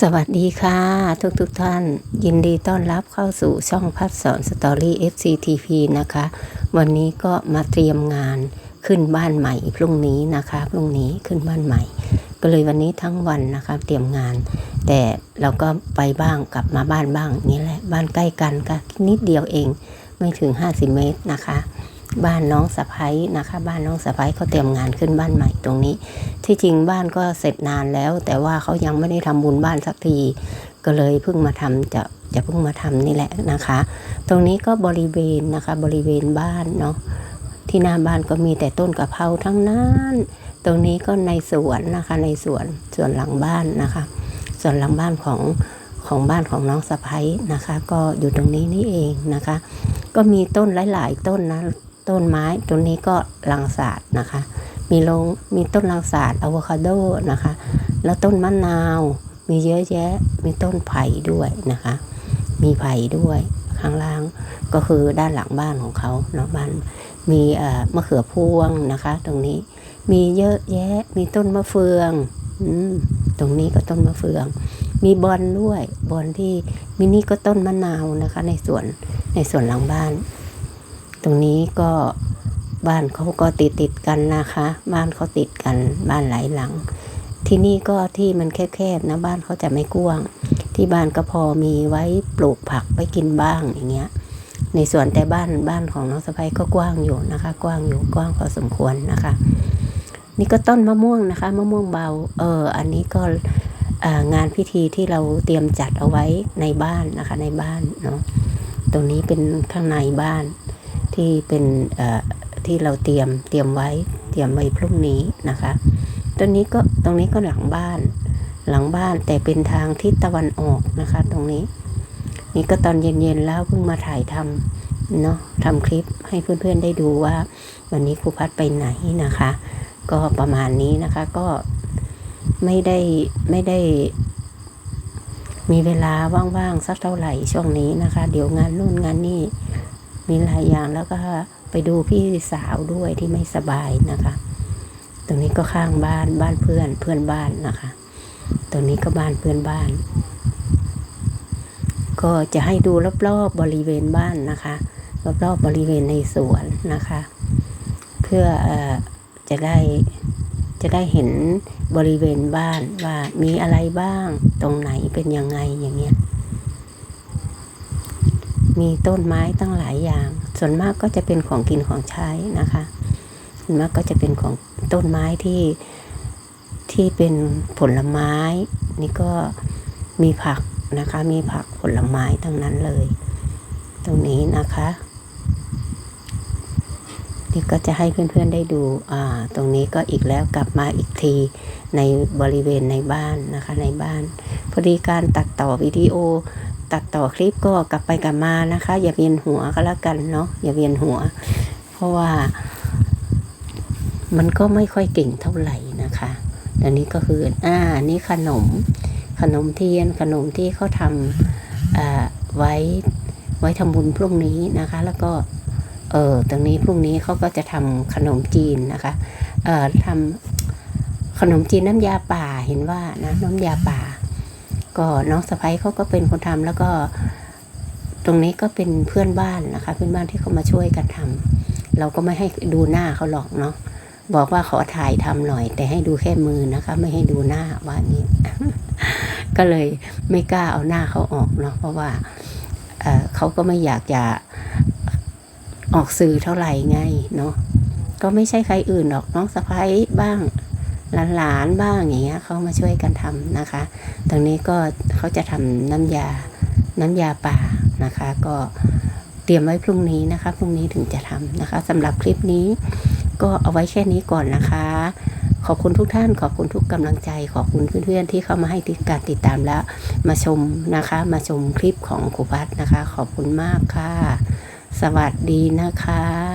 สวัสดีค่ะ ทุกทุกท่าน ยินดีต้อนรับเข้าสู่ช่องพัดสอนสตอรี่ FCTV นะคะ วันนี้ก็มาเตรียมงานขึ้นบ้านใหม่พรุ่งนี้นะคะพรุ่งนี้ขึ้นบ้านใหม่ ก็เลยวันนี้ทั้งวันนะคะเตรียมงาน แต่เราก็ไปบ้างกลับมาบ้านบ้างนี่แหละบ้านใกล้กันก็นิดเดียวเอง ไม่ถึง 50 เมตรนะคะ บ้านน้องสะพ้ยนะคะ บ้านน้องสะพ้ยเขาเตรียมงานขึ้นบ้านใหม่ตรงนี้ ที่จริงบ้านก็เสร็จนานแล้ว แต่ว่าเขายังไม่ได้ทำบุญบ้านสักที ก็เลยเพิ่งมาทำจะจะเพิ่งมาทำนี่แหละนะคะ ตรงนี้ก็บริเวณนะคะ บริเวณบ้านเนาะที่หน้าบ้านก็มีแต่ต้นกะเพราทั้งนั้น ตรงนี้ก็ในสวนนะคะ ในสวนส่วนหลังบ้านนะคะ ส่วนหลังบ้านของของบ้านของน้องสะพ้ยนะคะ ก็อยู่ตรงนี้นี่เองนะคะ ก็มีต้นหลาย ๆ ต้นนะ ต้นไม้ตรงนี้ก็ลังศาสตร์นะคะ มีลงมีต้นลังศาสตร์อะโวคาโดนะคะ แล้วต้นมะนาว มีเยอะแยะมีต้นไผ่ด้วยนะคะ มีไผ่ด้วยข้างล่างก็คือด้านหลังบ้านของเขาเนาะบ้านมีเอ่อมะเขือพวงนะคะ ตรงนี้มีเยอะแยะมีต้นมะเฟืองอืมตรงนี้ก็ต้นมะเฟือง มีบอนด้วยบอนที่มินี่ก็ต้นมะนาวนะคะ ในสวนในสวนหลังบ้าน ตรงนี้ก็บ้านเขาก็ติดติดกันนะคะ บ้านเขาติดกันบ้านหลายหลัง ที่นี่ก็ที่มันแคบๆนะบ้านเขาจะไม่กว้าง ที่บ้านก็พอมีไว้ปลูกผักไว้กินบ้างอย่างเงี้ย ในส่วนแต่บ้านบ้านของน้องสะพ้ยก็กว้างอยู่นะคะ กว้างอยู่กว้างพอสมควรนะคะ นี่ก็ต้นมะม่วงนะคะมะม่วงเบาเอออันนี้ก็งานพิธีที่เราเตรียมจัดเอาไว้ในบ้านนะคะในบ้านเนาะตรงนี้เป็นข้างในบ้าน ที่เป็นที่เราเตรียมเตรียมไว้เตรียมไว้พรุ่งนี้นะคะตรงนี้ก็ตรงนี้ก็หลังบ้าน หลังบ้านแต่เป็นทางทิศตะวันออกนะคะ ตรงนี้ นี่ก็ตอนเย็นๆแล้วเพิ่งมาถ่ายทำเนาะทำคลิปให้เพื่อนๆได้ดูว่า วันนี้ครูพัดไปไหนนะคะ ก็ประมาณนี้นะคะก็ไม่ได้ไม่ได้ มีเวลาว่างๆสักเท่าไหร่ช่วงนี้นะคะ เดี๋ยวงานนู่นงานนี่ มีหลายอย่างแล้วก็ไปดูพี่สาวด้วยที่ไม่สบายนะคะ ตรงนี้ก็ข้างบ้านบ้านเพื่อนเพื่อนบ้านนะคะ ตรงนี้ก็บ้านเพื่อนบ้าน ก็จะให้ดูรอบๆบริเวณบ้านนะคะ รอบๆบริเวณในสวนนะคะ เพื่อเออจะได้จะได้เห็นบริเวณบ้านว่ามีอะไรบ้างตรงไหนเป็นยังไงอย่างเงี้ย มีต้นไม้ตั้งหลายอย่าง ส่วนมากก็จะเป็นของกินของใช้นะคะส่วนมากก็จะเป็นของต้นไม้ที่ที่เป็นผลไม้ นี่ก็มีผักนะคะ มีผักผลไม้ทั้งนั้นเลย ตรงนี้นะคะนี่ก็จะให้เพื่อนๆได้ดูอ่าตรงนี้ก็อีกแล้วกลับมาอีกทีในบริเวณในบ้านนะคะในบ้านพอดีการตัดต่อวิดีโอ ตัดต่อคลิปก็กลับไปกลับมานะคะ อย่าเวียนหัวก็แล้วกันเนาะอย่าเวียนหัว เพราะว่า มันก็ไม่ค่อยเก่งเท่าไหร่นะคะอันนี้ก็คืออ่าอันนี้ขนม ขนมเทียนขนมที่เขาทำอ่าไว้ไว้ทำบุญพรุ่งนี้นะคะ แล้วก็เออตรงนี้พรุ่งนี้เขาก็จะทำขนมจีนนะคะเอ่อทำขนมจีนน้ำยาป่าเห็นว่านะน้ำยาป่า ก็น้องสะพ้ยเขาก็เป็นคนทำแล้วก็ตรงนี้ก็เป็นเพื่อนบ้านนะคะ เพื่อนบ้านที่เขามาช่วยกันทำเราก็ไม่ให้ดูหน้าเขาหรอกเนาะบอกว่าขอถ่ายทำหน่อย แต่ให้ดูแค่มือนะคะ ไม่ให้ดูหน้าว่านี้ ก็เลยไม่กล้าเอาหน้าเขาออกเนาะเพราะว่าเเขาก็ไม่อยากจะออกสื่อเท่าไหร่ไงเนาะก็ไม่ใช่ใครอื่นหรอกน้องสะพ้ายบ้าง หลานๆบ้างอย่างเงี้ยเขามาช่วยกันทำนะคะ ตรงนี้ก็เขาจะทำน้ำยาน้ำยาป่านะคะ ก็เตรียมไว้พรุ่งนี้นะคะ พรุ่งนี้ถึงจะทำนะคะสำหรับคลิปนี้ก็เอาไว้แค่นี้ก่อนนะคะ ขอบคุณทุกท่าน ขอบคุณทุกกำลังใจ ขอบคุณเพื่อนๆที่เข้ามาให้การติดตามแล้ว มาชมนะคะ มาชมคลิปของครูพัฒนะคะ ขอบคุณมากค่ะ สวัสดีนะคะ